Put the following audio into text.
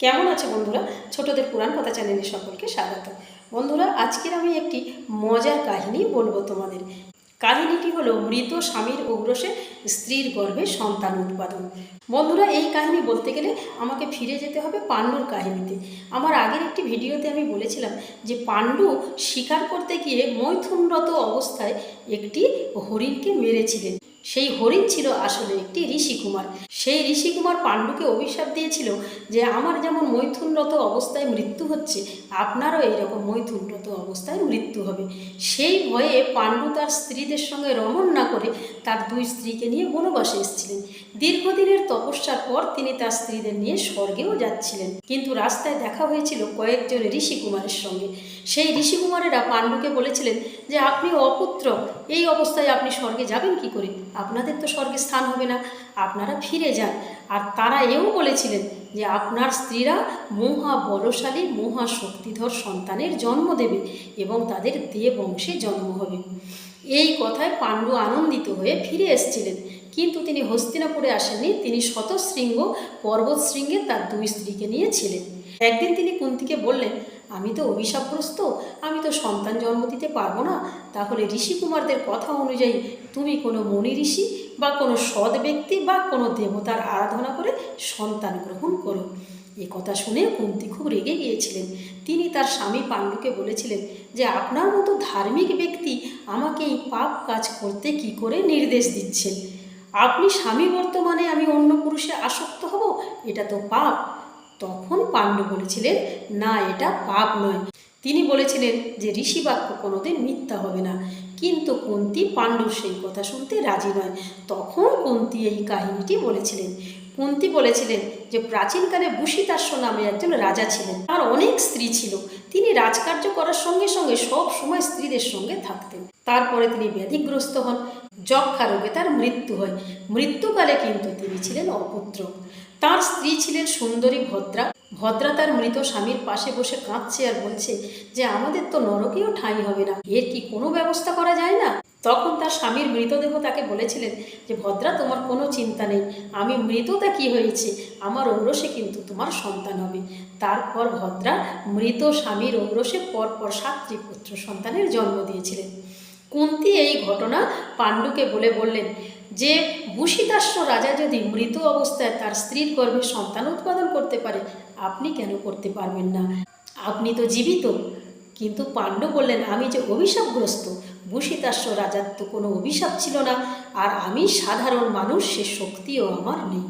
কেমন আছে বন্ধুরা? ছোটদের পুরাণ কথা চ্যানেলে সকলকে স্বাগত। বন্ধুরা, আজকের আমি একটি মজার কাহিনী বলব তোমাদের। কাহিনীটি হলো মৃত স্বামীর উগ্রসে স্ত্রীর গর্ভে সন্তান উৎপাদন। বন্ধুরা, এই কাহিনী বলতে গেলে আমাকে ফিরে যেতে হবে পাণ্ডুর কাহিনীতে। আমার আগের একটি ভিডিওতে আমি বলেছিলাম যে পাণ্ডু শিকার করতে গিয়ে মৈথুনরত অবস্থায় একটি হরিণকে মেরেছিলেন। সেই হরিণ ছিল আসলে একটি ঋষিকুমার। সেই ঋষিকুমার পাণ্ডুকে অভিশাপ দিয়েছিল যে, আমার যেমন মৈথুনরত অবস্থায় মৃত্যু হচ্ছে, আপনারও এইরকম মৈথুনরত অবস্থায় মৃত্যু হবে। সেই ভয়ে পাণ্ডু তার স্ত্রীদের সঙ্গে রমণ না করে তার দুই স্ত্রীকে নিয়ে বনবাসে এসেছিলেন। দীর্ঘদিনের তপস্যার পর তিনি তার স্ত্রীদের নিয়ে স্বর্গেও যাচ্ছিলেন। কিন্তু রাস্তায় দেখা হয়েছিল কয়েকজন ঋষিকুমারের সঙ্গে। সেই ঋষিকুমারেরা পাণ্ডুকে বলেছিলেন যে আপনি অপুত্র। এই অবস্থায় আপনি স্বর্গে যাবেন কি করে? আপনাদের তো স্বর্গে স্থান হবে না। আপনারা ফিরে যান। আর তারা এও বলেছিলেন যে, আপনার স্ত্রীরা মহা বলশালী, মহা শক্তিধর সন্তানের জন্ম দেবে এবং তাদের দেব বংশে জন্ম হবে। এই কথায় পাণ্ডু আনন্দিত হয়ে ফিরে এসেছিলেন। কিন্তু তিনি হস্তিনাপুরে আসেননি। তিনি শতশৃঙ্গ পর্বত শৃঙ্গে তার দুই স্ত্রীকে নিয়েছিলেন। একদিন তিনি কুন্তিকে বললেন, আমি তো অভিশাপগ্রস্ত, আমি তো সন্তান জন্ম দিতে পারব না। তাহলে ঋষিকুমারদের কথা অনুযায়ী তুমি কোনো মণি ঋষি বা কোনো সৎ ব্যক্তি বা কোনো দেবতার আরাধনা করে সন্তান গ্রহণ করো। এ কথা শুনে কুন্তি খুব রেগে গিয়েছিলেন। তিনি তার স্বামী পাণ্ডুকে বলেছিলেন যে, আপনার মতো ধার্মিক ব্যক্তি আমাকে এই পাপ কাজ করতে কি করে নির্দেশ দিচ্ছেন? আপনি স্বামী বর্তমানে আমি অন্য পুরুষে আসক্ত হব? এটা তো পাপ। তখন পাণ্ডু বলেছিলেন, না, এটা পাপ নয়। তিনি বলেছিলেন যে ঋষি বাক্য কোনোদিন মিথ্যা হবে না। কিন্তু কুন্তি পাণ্ডুর সেই কথা শুনতে রাজি নয়। তখন কুন্তি এই কাহিনীটি বলেছিলেন। কুন্তি বলেছিলেন যে, প্রাচীনকালে বুসিতাস্য নামে একজন রাজা ছিলেন। তার অনেক স্ত্রী ছিল। তিনি রাজকার্য করার সঙ্গে সঙ্গে সব সময় স্ত্রীদের সঙ্গে থাকতেন। তারপরে তিনি ব্যাধিগ্রস্ত হন। যক্ষা রোগে তার মৃত্যু হয়। মৃত্যুকালে কিন্তু তিনি ছিলেন অপুত্র। তার স্ত্রী ছিলেন সুন্দরী ভদ্রা। ভদ্রা তার মৃত স্বামীর পাশে বসে কাঁদছে আর বলছে যে, আমাদের তো নরকেও ঠাঁই হবে না। এর কি কোনো ব্যবস্থা করা যায় না? তখন তার স্বামীর মৃতদেহ তাকে বলেছিলেন যে, ভদ্রা, তোমার কোনো চিন্তা নেই। আমি মৃততা কি হয়েছে? আমার ঔরসে কিন্তু তোমার সন্তান হবে। তারপর ভদ্রা মৃত স্বামীর ঔরসে পরপর সাতটি পুত্র সন্তানের জন্ম দিয়েছিলেন। কুন্তি এই ঘটনা পাণ্ডুকে বলে বললেন যে বুসিদাস্য রাজা যদি মৃত অবস্থায় তার স্ত্রীর গর্ভে সন্তান উৎপাদন করতে পারে, আপনি কেন করতে পারবেন না? আপনি তো জীবিত। কিন্তু পাণ্ডু বললেন, আমি যে অভিশাপগ্রস্ত বুসিদাস্য রাজার তো কোনো অভিশাপ ছিল না, আর আমি সাধারণ মানুষ, সে শক্তিও আমার নেই।